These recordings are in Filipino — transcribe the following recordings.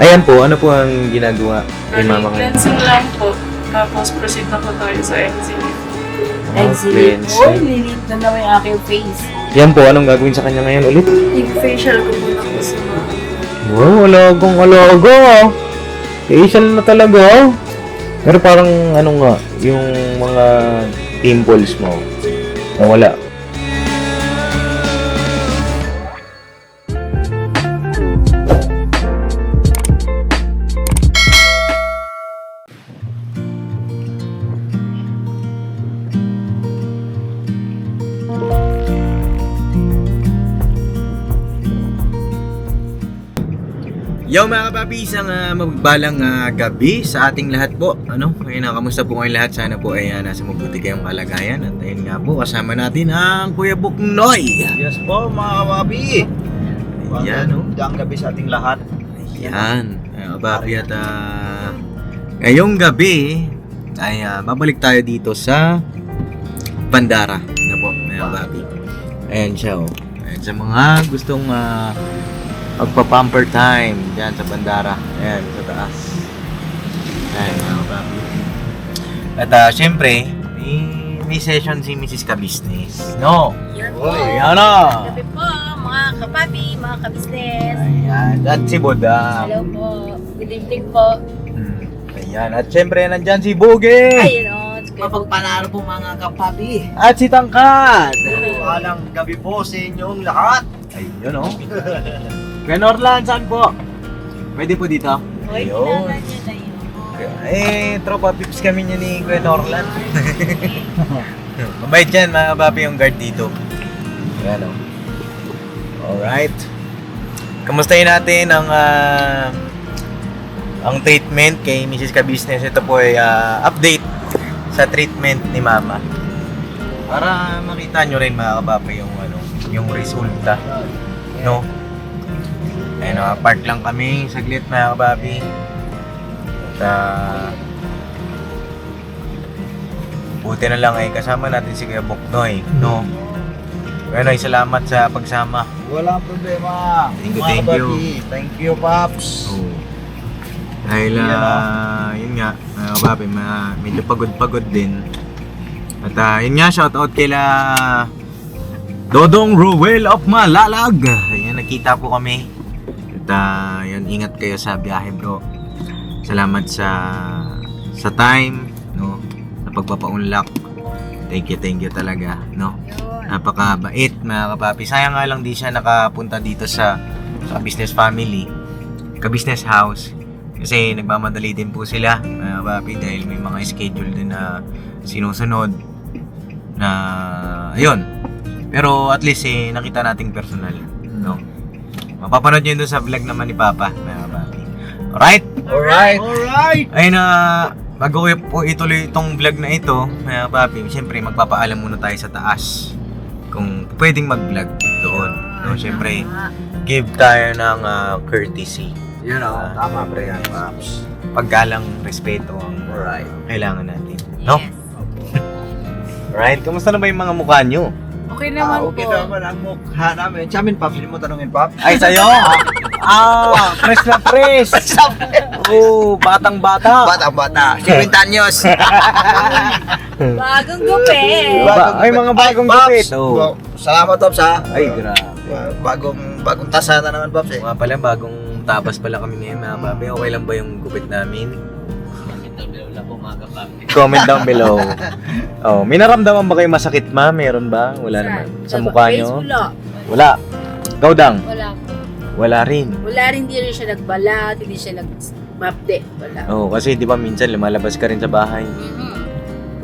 Ayan po, ano po ang ginagawa ni mama ngayon? cleansing lang po. Tapos proceed na po tayo sa exit. Exhibit. cleansing. Uy, lilit na naman yung aking face. Yan po, anong gagawin sa kanya ngayon ulit? I-facial ko muna po sa mga. Wow, alagang alaga. Facial na talaga. Pero parang ano nga, yung mga pimples mo, nawala. Yo mga kapapi, isang uh, magbalang ah, gabi sa ating lahat po. Ano? Ayun na, kamusta po kayong lahat? Sana po ay ah, nasa mabuti kayong kalagayan. At ayun nga po, kasama natin ang Kuya Buknoy. Yes po, mga kawabi. Ayan, oh. Magandang gabi sa ating lahat. Ayan, mga kapapi at ah, ngayong gabi ay ah, babalik tayo dito sa Bandara. Ano po, mga kapapi. Ayan siya oh. Ayan sa mga gustong ah, magpa-pamper time dyan sa Bandara. Ayan, sa taas. Ayan, mga kapapi. At ah, syempre, may, may session si Mrs. Ka-Business. No? Yan po. Ayan na! Gabi po, mga kapapi, mga kabisnes. Ayan, at si Bodang. Hello po. Good evening po. Hmm. Ayan, at syempre nandyan si Boogie! Ayun o. Mapagpanalo po mga kapapi. At si Tangkad! Walang gabi po sa inyong lahat. Ayun o. Kuya Norlan, saan po? Pwede po dito? Hoy, Ayun. kailangan niya na yun. Eh, tropa pips kami niya ni Kuya Norlan. Mabait yan, mga papi yung guard dito. Ayan o. Alright. Kamustahin natin ang ah, ang treatment kay Mrs. Ka-Business. Ito po ay ah, update sa treatment ni Mama. Para makita nyo rin mga kapapi yung ano, yung resulta. No? Ayun, uh, park lang kami saglit mga kapapi. At ah, buti na lang ay kasama natin si Kuya Boknoy. No? Kuya salamat sa pagsama. Walang problema. Thank you, thank you. Thank you, Paps. Dahil, Yan, ah, yun nga, mga mga, medyo pagod-pagod din. At ah, yun nga, shoutout kila Dodong Ruel of Malalag. Ayan, nakita po kami. Ah, yun, ingat kayo sa biyahe bro. Salamat sa sa time, no? Sa pagpapaunlak. Thank you, thank you talaga, no? Napakabait mga kapapi. Sayang nga lang di siya nakapunta dito sa sa business family, ka-business house. Kasi nagmamadali din po sila mga kapapi dahil may mga schedule din na sinusunod na ayun. Pero at least eh, nakita nating personal? Mapapanood nyo yun doon sa vlog naman ni Papa, mga kapapi. Alright? Alright. Alright. Ayun na, bago ko po ituloy itong vlog na ito, mga papi, siyempre magpapaalam muna tayo sa taas kung pwedeng mag-vlog doon. No, siyempre, give tayo ng ah, courtesy. Yun o, tama pre yan, Paps. Paggalang respeto ang Alright. kailangan natin. No? Yes. Right? Kamusta na ba yung mga mukha nyo? Okay Ah, naman okay po. naman ang mukha namin. Sa amin, Paps, hindi mo tanungin, Paps. Ay, sa'yo? ah, fresh na fresh! Oo, batang-bata. Bata-bata. 50 anyos. Bagong gupi. Ba- ay, mga bagong Paps. gupit. Ba- Salamat, Paps, ha. Ay, grabe. Ba- Bagong, bagong tasa na naman, Paps, eh. Mga pala, bagong tapas pala kami ngayon mga papi. Okay lang ba yung gupit namin? Comment down below. oh, may naramdaman ba kayo masakit ma? Meron ba? Wala naman. Sa mukha face, nyo? Wala. Wala. Gaudang? Wala po. Wala rin. Wala rin, hindi rin siya nagbalat, hindi siya nag-mapde. Wala. Oh, kasi di ba minsan lumalabas ka rin sa bahay. Mhm.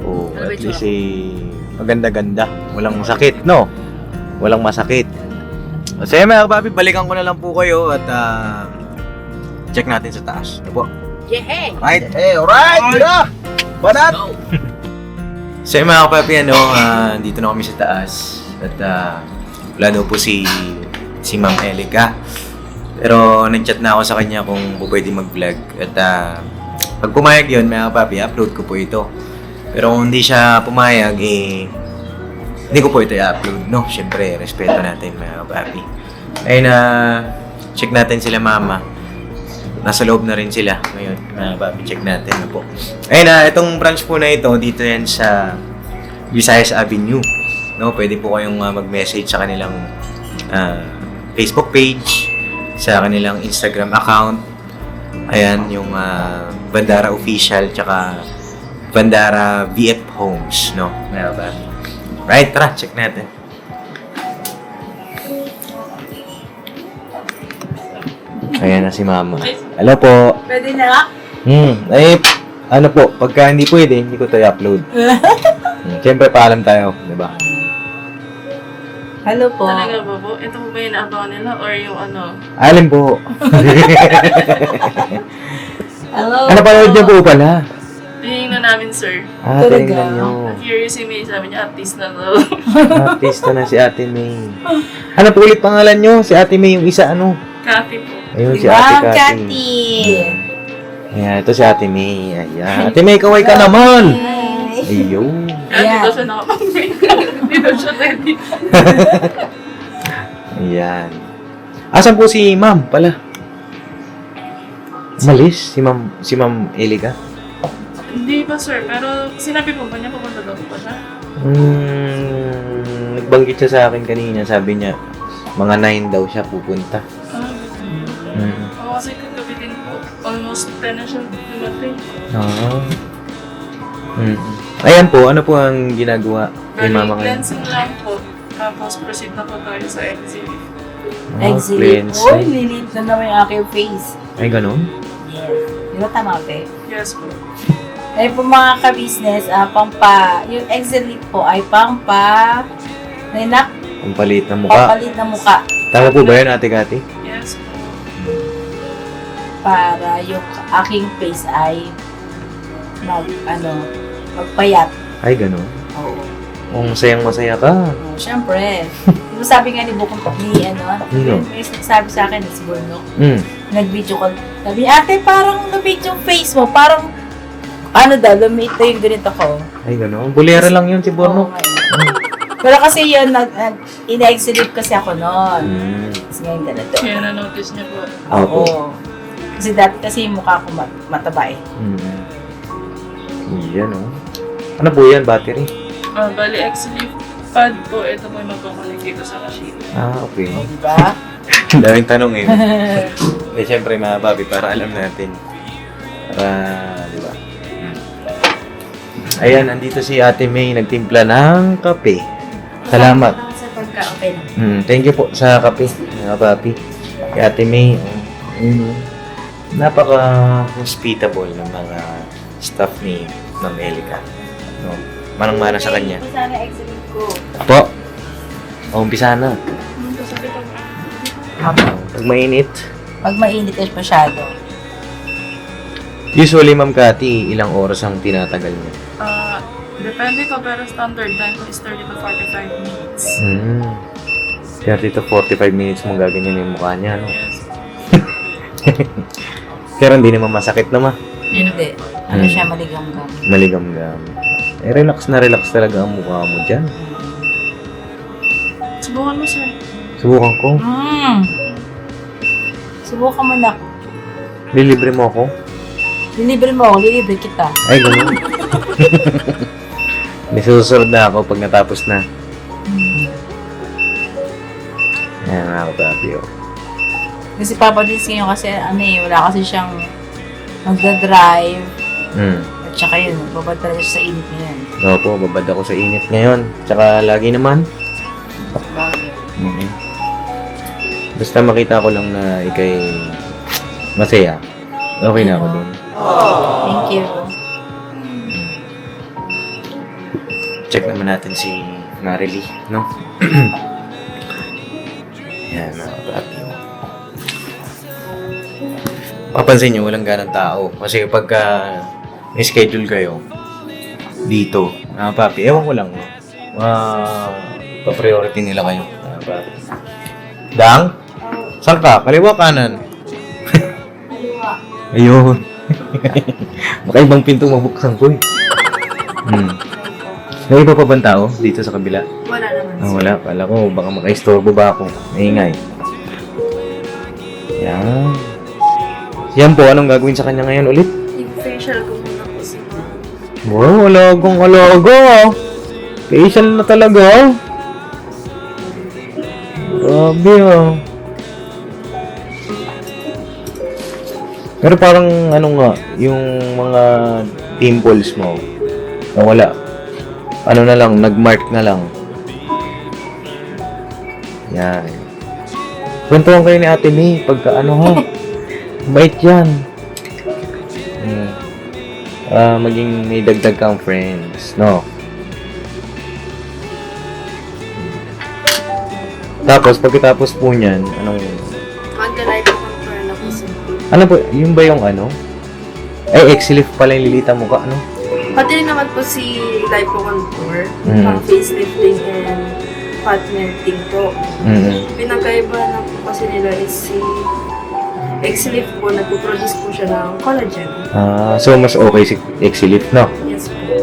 Oh, Ano ba at yung least eh, maganda-ganda. Walang sakit, no? Walang masakit. Kasi mga papi, balikan ko na lang po kayo at ah, check natin sa taas. Ano po? Yeah. Right? Eh, alright. Tira. Banat. So yung mga kapapi, ano, ah, dito na kami sa taas. At ah, wala daw po si, si Ma'am Elika. Pero nag-chat na ako sa kanya kung po pwede mag-vlog. At ah, pag pumayag yun, mga kapapi, upload ko po ito. Pero kung hindi siya pumayag, eh, hindi ko po ito i-upload. No, syempre, respeto natin mga kapapi. Ayun na, check natin sila mama. Nasa loob na rin sila ngayon. Uh, babi check natin na po. Ayun na, itong branch po na ito, dito yan sa Visayas Avenue. No, pwede po kayong uh, mag-message sa kanilang uh, Facebook page, sa kanilang Instagram account. Ayan, yung uh, Bandara Official, tsaka Bandara VF Homes, no? Meron ba? Right, tara, check natin. Ayan na si Mama. Hello po. Pwede na? Hmm, ay, ano po, pagka hindi pwede, hindi ko tayo upload. Hmm, Siyempre, paalam tayo, di ba? Hello po. Talaga ba po? Ito po ba yung inaabangan nila or yung ano? Alin po. Hello ano panood niyo po pala? Tinignan namin, sir. Ah, Talaga? tinignan niyo. Curious si May, sabi niya, artist na daw. Artista na si Ate May. Ano po ulit pangalan niyo? Si Ate May yung isa ano? Cathy po. Ayun, si Ate Cathy. Cathy? Ayan, ito si Ate May. Ayan. Ate May, kaway ka naman. Hi. Ayun. Yeah. dito siya nakapag-make. Siya ready. Ayan. Asan po si Ma'am pala? Malis? Si Ma'am, si Ma'am Eliga? Hindi pa, sir. Pero sinabi po ba niya pupunta daw pa siya? Hmm, nagbanggit siya sa akin kanina. Sabi niya, mga 9 daw siya pupunta. Ah, Hmm. Oo, kasi kagabi din po. Almost 10 na siya dumating. Ah. Hmm. Ayan po, ano po ang ginagawa ni Bali, Mama ngayon? cleansing lang po. Tapos proceed na po tayo sa exit. Ah, Exit. cleansing. Uy, lilit na naman yung aking face. Ay, ganun? Yes. Di ba tama, te? Yes po. Eh po mga ka-business, ah, pampa, yung exit lead po ay pampa, ninak, Ang palit ng mukha. papalit na muka Tama po ba yun, Ate Kati? Para yung aking face ay mag, ano, magpayat. Ay, ganun. Oo. Kung masayang masaya ka. Oh, Siyempre. Di ba sabi nga ni Bukong ni ano, Sino? may sabi sa akin, si Burnok, Hmm. nag-video call. Sabi, ate, parang lumit yung face mo. Parang, ano daw, lumit na yung ganito ko. Ay, ganun. Bulera lang yun si Borno. Oo, ngayon. Pero kasi yun, nag, nag, ina-exhibit kasi ako noon. Hmm. Kasi ngayon ganito. Kaya na-notice niya po. Opo. Oo. Kasi dati kasi yung mukha ko mat- mataba eh. Hmm. Yan, oh. Ano po yan? Battery? Ah, bali, exit pad po. Ito po yung magkakalig dito sa machine. Ah, okay. O, di ba? Ang daming tanong eh. Eh, syempre mga babi, para alam natin. Para, di ba? Hmm. Ayan, andito si Ate May, nagtimpla ng kape. Salamat. Sa pagka-open. Hmm, thank you po sa kape, mga papi. Kay Ate May, mm, napaka-hospitable ng mga staff ni Ma'am Elika. No? Manang-mana sa kanya. Sana exhibit ko. Po, umpisa na. Hmm, Pag mainit, Pag mainit is masyado. usually Ma'am Cathy, ilang oras ang tinatagal niya? ah, depende ko pero standard time ko is 30 to 45 minutes. Hmm. 30 to 45 minutes mong gaganyan yung mukha niya, no? Yes. Pero hindi naman masakit naman. Hindi. Ano Hmm. siya maligam-gam. Maligam-gam. Eh, relax na relax talaga ang mukha mo dyan. Subukan mo, sir. Subukan ko. Mm. Subukan mo na. Lilibre mo ako. Lilibre mo ako, lilibre kita. Ay, ganun. May susunod na ako pag natapos na. Ayan, mga kapapi, oh. Kasi Papa Dins ngayon kasi ano eh, wala kasi siyang magdadrive. Hmm. At saka yun, babad talaga siya sa init ngayon. Opo, babad ako sa init ngayon. Tsaka lagi naman. Mhm. Basta makita ko lang na ikay masaya. Okay na ako dun. Thank you. Check naman natin si Marily, no? Yan, mga kapapi. Papansin nyo, walang ganang tao. Kasi pagka may schedule kayo dito, mga papi, ewan ko lang, no? Uh, pa-priority nila kayo, mga papi. Dang? Saan ka? Kaliwa kanan? Ayun. Baka ibang pinto mabuksan ko eh. Hmm. May iba pa bang tao dito sa kabila? Wala naman. Ah, wala. Kala ko, baka makaistorbo ba ako? Maingay. Yan. Yan po, anong gagawin sa kanya ngayon ulit? I-facial ko muna po si ma'am. Wow, alagang alaga. Facial na talaga. Grabe ah. Pero parang ano nga, yung mga pimples mo, nawala. Ano na lang, nagmark na lang. Yan. Kwentuhan kayo ni Ate May pagka ano ha. Bait yan. Hmm. Ah, maging may dagdag kang friends, no? Tapos, pagkatapos po niyan, anong, po si ma'am. ano po, yun ba yung ano? Ay, X-Lift pala yung lilita mo ka, ano? Pati rin naman po si Lipo Contour, Mm. pang facelifting and fat melting po. Mm Pinagkaiba na po kasi nila is si X-Lift po, nagpo-produce po siya ng collagen. Ah, so mas okay si X-Lift, no? Yes po.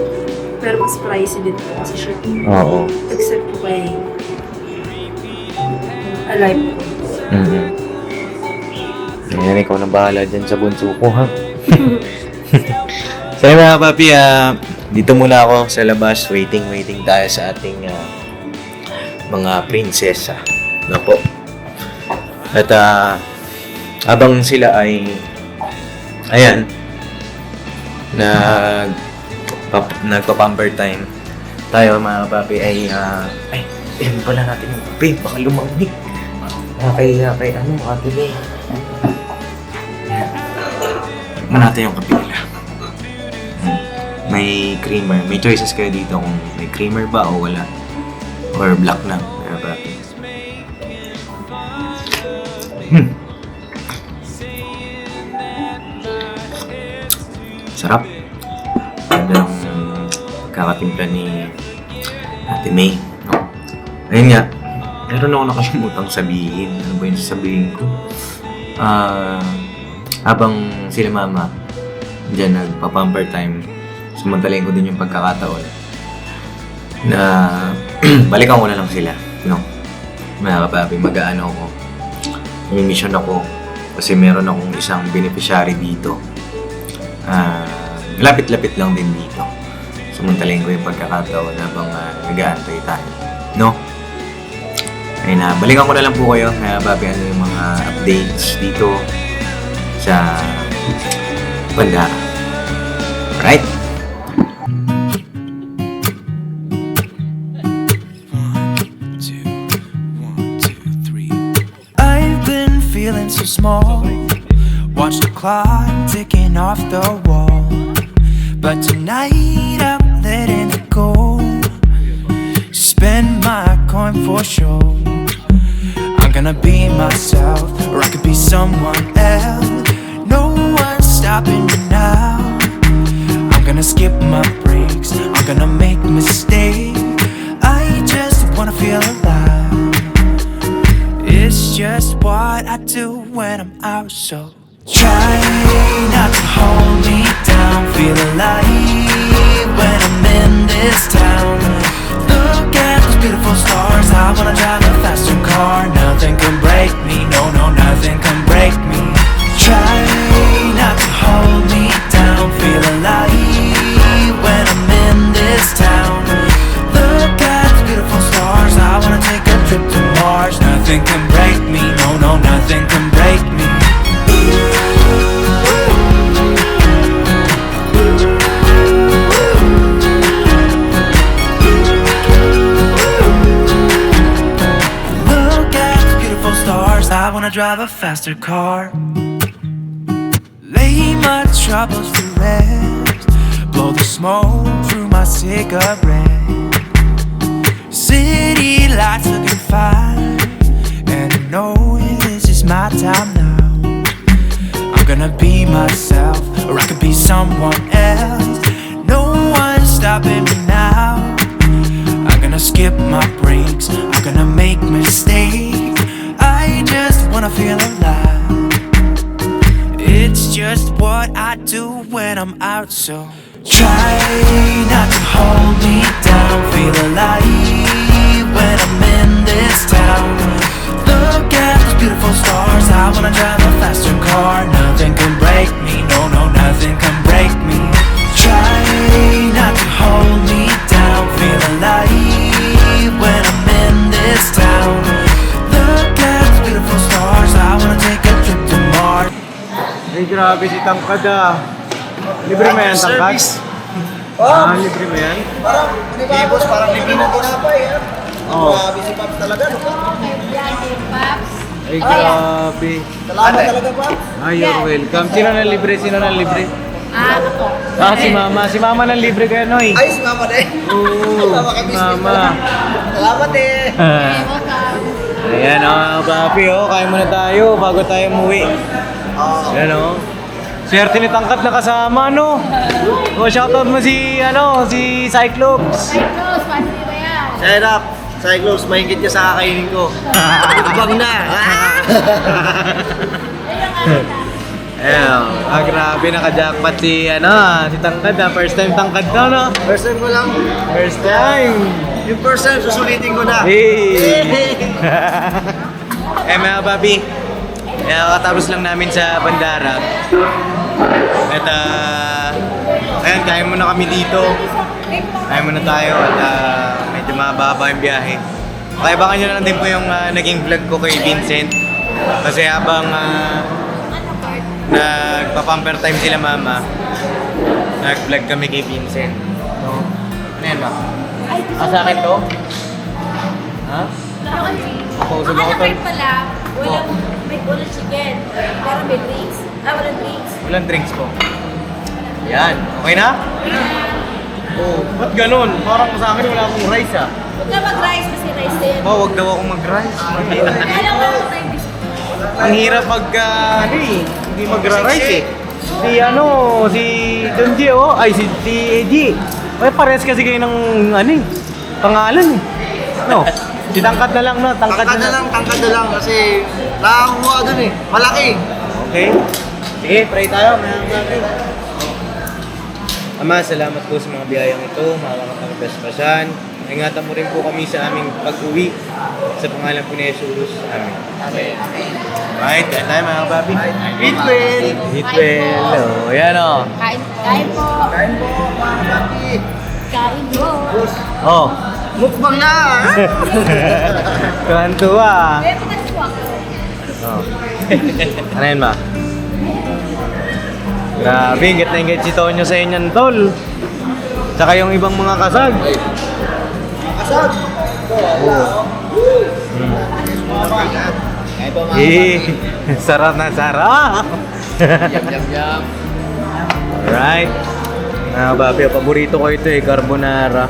Pero mas pricey din po kasi siya. Oo. Except po kay Alive po. Mm Ayan, ikaw na bahala dyan sa bunso ko, ha? so, yun, mga papi, ah, dito muna ako sa labas. Waiting, waiting tayo sa ating ah, mga prinsesa. No po. At ah, habang sila ay ayan nag pap, nagpa-pamper time tayo mga papi ay ah, ay ayun pala natin yung kape baka lumamig. Kay kay ano ate May Tikman natin yung kape nila? May creamer may choices kayo dito kung may creamer ba o wala or black na mga papi Sarap. Ganda ng kakatimpla ni Ate May. No? Ayun nga, meron ako nakalimutan sabihin. Ano ba yung sasabihin ko? Ah, habang sila mama dyan nagpa-pamper time, sumantalayin ko din yung pagkakataon na balikan ko na lang sila. No? Mga kapapi, mag-aano ako. May mission ako kasi meron akong isang beneficiary dito ah lapit-lapit lang din dito. Sumantalin ko yung pagkakataon habang uh, nag-aantay tayo. No? Ayun na, balikan ko na lang po kayo. Kaya babi ano yung mga updates dito sa Bandara. Alright? I've been feeling so small. Watch the clock ticking off the wall. But tonight I'm letting it go. Spend my coin for sure. I'm gonna be myself, or I could be someone else. No one's stopping me now. I'm gonna skip my breaks. I'm gonna make mistakes. I just wanna feel alive. It's just what I do when I'm out, so la wanna drive a faster car. Lay my troubles to rest. Blow the smoke through my cigarette. City lights looking fine. And I know this is my time now. I'm gonna be myself, or I could be someone else. No one's stopping me now. I'm gonna skip my breaks. I'm gonna make mistakes. Wanna feel alive. It's just what I do when I'm out, so try not to hold me down. Feel alive when I'm in this town. Look at those beautiful stars. I wanna drive a faster car. Nothing can break me, no, no, nothing can break me. Grabe si Tangkad ah. Libre mo yan, Tangkad? Ah, libre mo yan? Parang, di ba, boss, parang libre na tinapay. ah. Oo. Grabe si Pops talaga. no? Ay, grabe. Salamat talaga, Pops. Ay, you're welcome. Sino na libre? Sino na libre? Ah, ako. Ah, si Mama. Si Mama na libre kaya, Noy. Ay, si Mama din. Oo, Mama kami, Mama. Salamat eh. Ayan, oh, papi, oh. Kain muna tayo bago tayo umuwi. Ayan, oh. Swerte ni Tangkat na kasama, no? Oh, shoutout mo si, ano, si Cyclops. Close, paano ba yan? Shut up. Cyclops, mahingit ka sa kakainin ko. Ibang na. Ayan, oh. Ah, grabe, naka-jackpot si, ano, ah, si Tangkad, ah. First time Tangkad na, no? First time ko lang. First time. Yung first time, susulitin ko na. Hey! eh mga papi, eh, kakatapos lang namin sa Bandara. At ah, ayun, kaya muna kami dito. Kaya muna tayo at ah, medyo mababa yung biyahe. Pakibangan nyo na lang din po yung ah, naging vlog ko kay Vincent. Kasi habang uh, nagpa-pamper time sila mama, nag-vlog kami kay Vincent. So, ano yan ba? Ah, sa akin to? Ha? Ako, usog ako to. pala, walang, may walang chicken. Pero may drinks. Ah, walang drinks. Walang drinks po. Yan. Okay na? Oo. Oh, ba't ganun? Parang sa akin wala akong rice ah. Huwag ka mag-rice kasi rice din. Oh, wag daw akong mag-rice. Kala ko lang tayo. Ang hirap mag, ah, ano eh, hindi magra-rice eh. Si ano, si Donji oh, ay si, si Eji. May pares kasi kayo ng, ano eh, pangalan eh. No, Tangkad na lang no, Tangkad, Tangkad na lang, tangkad na lang kasi nakakuha dun eh. Malaki. Okay. Sige, pray tayo. Mayroon natin. Ama, salamat po sa mga biyayang ito, mga kapagpaspasan. Ingatan mo rin po kami sa aming pag-uwi. Sa pangalan po ni Jesus. Amen. Amen. Right, kaya tayo mga papi. Eat well! Eat well. Oh, yan oh. Kain, kain po. Kain po, mga papi. Kain po. Oh. Mukbang na. ah. Tuwan-tuwa. Oh. ano yun ba? Grabe, ingat na ingat si Tonyo sa inyan, tol. Tsaka yung ibang mga kasag. Kasag. Po mga Eh, sarap na sarap. Yum, yum, yum. Alright. Mga babi, paborito ko ito eh, carbonara.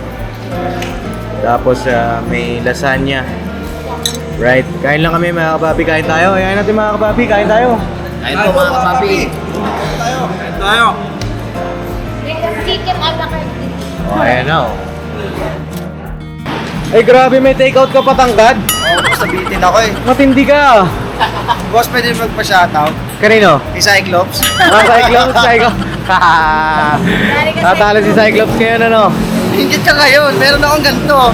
Tapos ah, may lasagna. Right. Kain lang kami mga kapapi, kain tayo. Ayan natin mga kapapi, kain tayo. Kain po mga papi. Kain tayo. Chicken ala. Oh, ayan na oh. Ay grabe, may take out ka patangkad. Oo, boss, nabitin ako eh. Matindi ka. Boss, pwede magpa-shoutout. Kanino? Kay Cyclops. Ah, Cyclops, Cyclops. Tatalo si Cyclops ngayon ano? Hingit ka ngayon, meron akong ganito.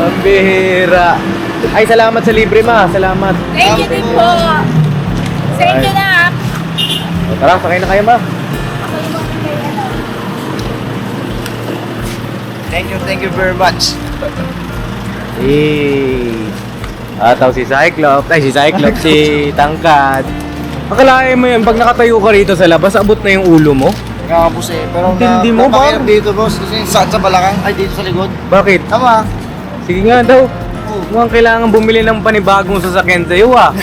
Ang bihira. Ay, salamat sa libre ma. Salamat. Thank you din po. Thank you na. O, tara, sakay na kayo ma. Thank you, thank you very much. Eh. Ataw si Cyclops. Ay, si Cyclops, si Tangkad. Akalain mo yun, pag nakatayo ka rito sa labas, abot na yung ulo mo. Boss eh, pero Hindi mo ba? napakahirap dito boss kasi sa, sa balakang, ay dito sa likod. Bakit? Tama. Sige nga daw. Mukhang kailangan bumili ng panibagong sasakyan sa'yo ah.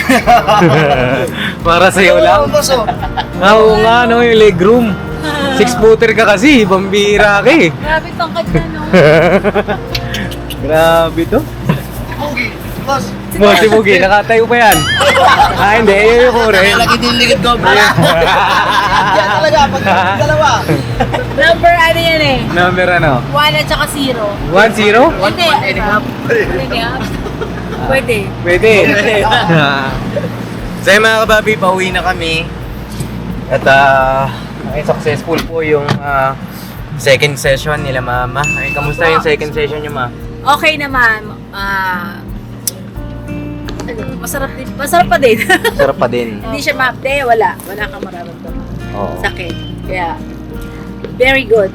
Para sa'yo lang. Oo, boss oh. Ah, Oo nga, no, yung legroom. Six footer ka kasi, pambira ka eh. Grabe tangkad na no. Grabe to. Pugi, boss. Mo, si Bugi, nakatayo pa yan. Ah, hindi, yun yung kure. Lagi din likod ko. Yan talaga, pag dalawa. Number ano yan eh? Number ano? One at saka zero. One zero? Hindi. Pwede. ah. Pwede. Pwede. so yun, mga kababi, pauwi na kami. At ah, ay successful po yung ah, second session nila mama. Ay, kamusta yung second session niyo ma? Okay naman. Ah, masarap din. Masarap pa din. Sarap pa din. Hindi siya mapte, wala. Wala kang mararamdaman. Oo. Sakit. Kaya, very good.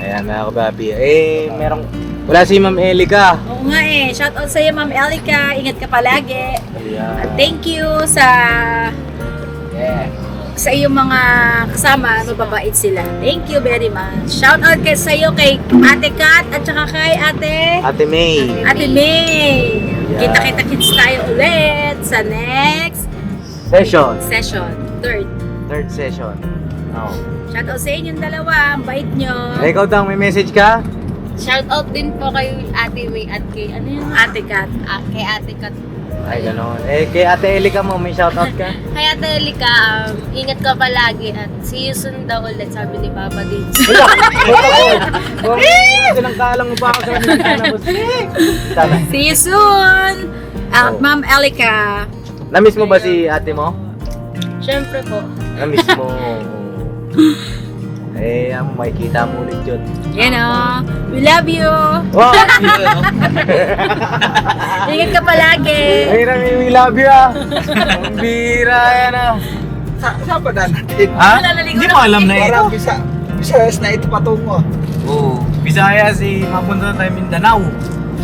Ayan, mga kababi. Eh, merong... Wala si Ma'am Elika. Oo nga eh. Shout out sa'yo, Ma'am Elika. Ingat ka palagi. Ayan. At thank you sa sa iyong mga kasama, mababait sila. Thank you very much. Shout out kay sa iyo kay Ate Kat at saka kay Ate Ate May. Ate May. Yeah. Kita-kita kits tayo ulit sa next Session. session. Third. Third session. Oh. Shout out sa inyong dalawa. Ang bait nyo. Eh, ikaw daw, may message ka? Shout out din po kay Ate May at kay ano yun? Ate Kat. Ah, kay Ate Kat. Ay, gano'n. Eh, kay Ate Elika mo, may shoutout ka? Kay Ate Elika, um, ingat ka palagi at see you soon daw ulit, sabi ni Papa Dins. Kung silang kalang mo pa ako sa. See you soon. Ah, Oh. Ma'am Elika. Namiss mo ba si ate mo? Siyempre po. Namiss mo. eh, ang makikita mo ulit yun. Yan o. We love you. Wow! Ingat ka palagi. Ay, Rami, we love you ah. Ang bira yan ah. Sa, saan ba daan natin? Ha? Hindi na mo alam na ito. Parang bisa, Visayas na ito patungo. Oo. Bisaya si mapunta na tayo Mindanao.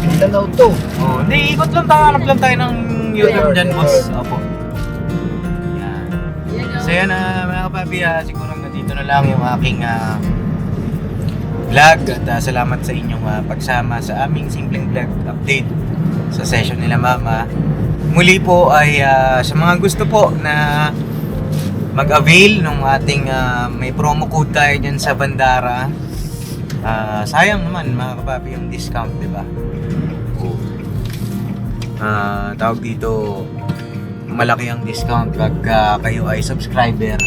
Mindanao to. Oo. Hindi, ikot lang tayo. Hanap lang tayo ng YouTube dyan, boss. Opo. Yan. So yan na mga kapabi, ah, siguro na dito na lang yung aking ah, vlog at ah, salamat sa inyong ah, pagsama sa aming simpleng vlog update sa session nila mama. Muli po ay ah, sa mga gusto po na mag-avail nung ating ah, may promo code tayo dyan sa Bandara. Ah, sayang naman mga kapabi yung discount, di ba? Ah, tawag dito malaki ang discount pag ah, kayo ay subscriber.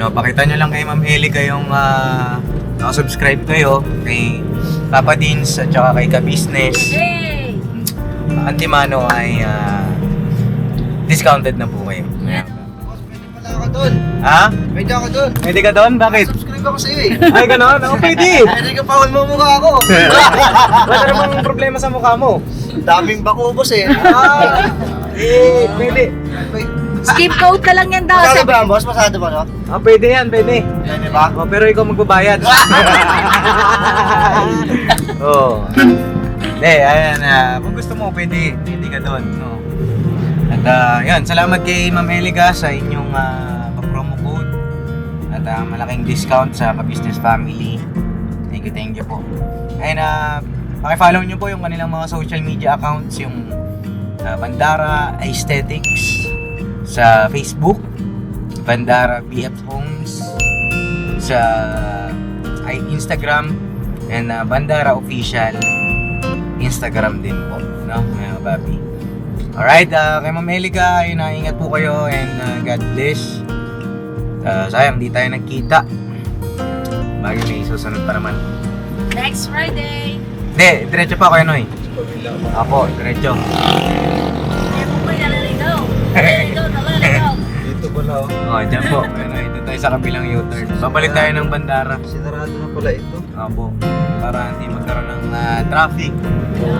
No, pakita nyo lang kay Ma'am Eli kayong uh, subscribe kayo kay Papa Dins at saka kay Ka-Business. Hey! Antimano ay ah, discounted na po kayo. Ayan. Wala ako doon. Ha? Pwede ako doon. Pwede ka doon? Bakit? Subscribe ako sa'yo eh. Ay, gano'n? Oo, pwede. Pwede ka pahon mo mukha ako. Wala namang problema sa mukha mo. Daming bako boss eh. Ah, eh, pwede. Skip code na lang yan daw. Masado ba boss? Masado ba no? Ah, pwede yan, pwede. Yan ba? Oh, pero ikaw magbabayad. Oo. oh. Hindi, ayan. ah, kung gusto mo, pwede. Pwede ka doon. No? At ah, yan, salamat kay Ma'am Eliga sa inyong ah, pa-promo code. At ah, malaking discount sa ka-business family. Thank you, thank you po. Ayun, uh, pakifollow nyo po yung kanilang mga social media accounts, yung ah, Bandara Aesthetics sa Facebook, Bandara BF Homes sa ay Instagram and uh, Bandara Official Instagram din po no mga kababi alright uh, kay Ma'am Elica ayun na ingat po kayo and uh, God bless uh, sayang di tayo nagkita bagay may susunod pa naman next Friday. hindi diretso pa kayo Noy ako diretso ba nalaligaw? Nalaligaw, nalaligaw. Pala oh. oh dyan po ayun, ito tayo sa kabilang U-turn babalik tayo ng Bandara Sinarado na pala ito. Abo, para hindi magkaroon ng ah, traffic Yun.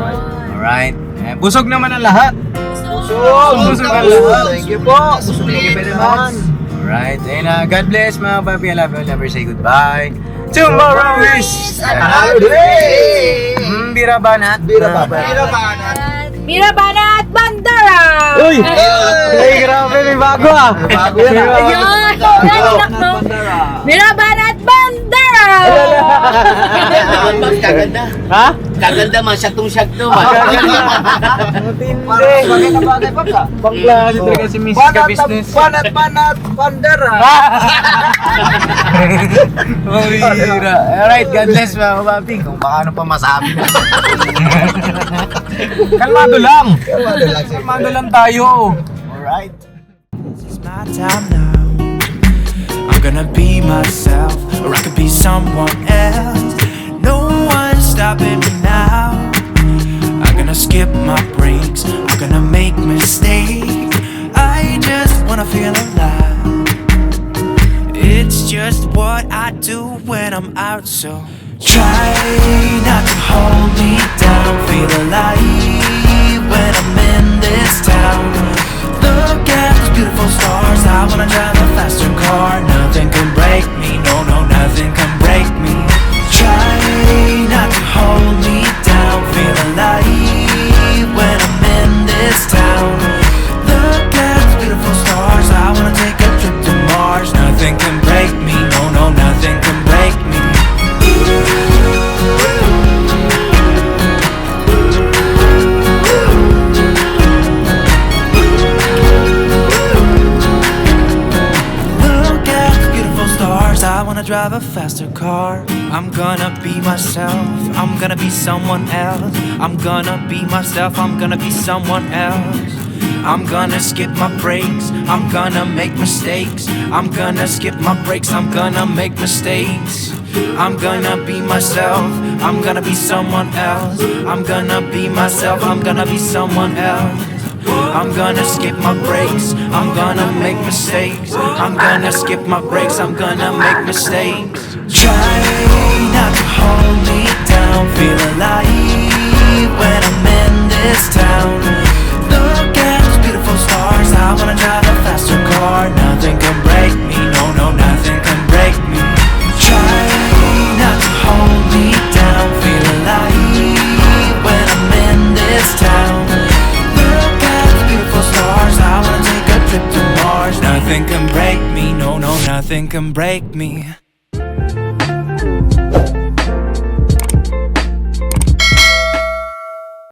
Alright. Eh, busog naman ang lahat. Busog! Busog ang lahat. Thank you po. Busog Thank you very much. Alright. And uh, God bless mga papi. I love you. I'll never say goodbye. Tomorrow is Another day! Mm, bira banat. Bira ba? Bira ba? Bandara! Uy! Ay, grabe. May bago ah. Bago yan, ah. bago. Ayun! Bandara! Mas kaganda. Ha? Kaganda man, syagtong-syagto man. Matindi. Bakit na bagay pa ka? Bangla. Ito talaga si Mrs. Ka-Business. Panat, panat, pandara. Oh, bira. Alright, God bless mga kapapi. Kung baka ano pa masabi. Kalmado lang. Kalmado lang, tayo. Alright. It's my time now. I'm gonna be myself, or I could be someone else. No one's stopping me now. I'm gonna skip my breaks. I'm gonna make mistakes. I just wanna feel alive. It's just what I do when I'm out, so try not to hold me down. Feel alive when I'm in this town. Look at those beautiful stars. I wanna drive someone else. I'm gonna be myself. I'm gonna be someone else. I'm gonna skip my breaks. I'm gonna make mistakes. I'm gonna skip my breaks. I'm gonna make mistakes. I'm gonna be myself. I'm gonna be someone else. I'm gonna be myself. I'm gonna be someone else. I'm gonna skip my breaks. I'm gonna make mistakes. I'm gonna skip my breaks. I'm gonna make mistakes. Try down. Feel alive when I'm in this town. Look at those beautiful stars. I wanna drive a faster car. Nothing can break me. No, no, nothing can break me. Try not to hold me down. Feel alive when I'm in this town. Look at the beautiful stars. I wanna take a trip to Mars. Nothing can break me. No, no, nothing can break me.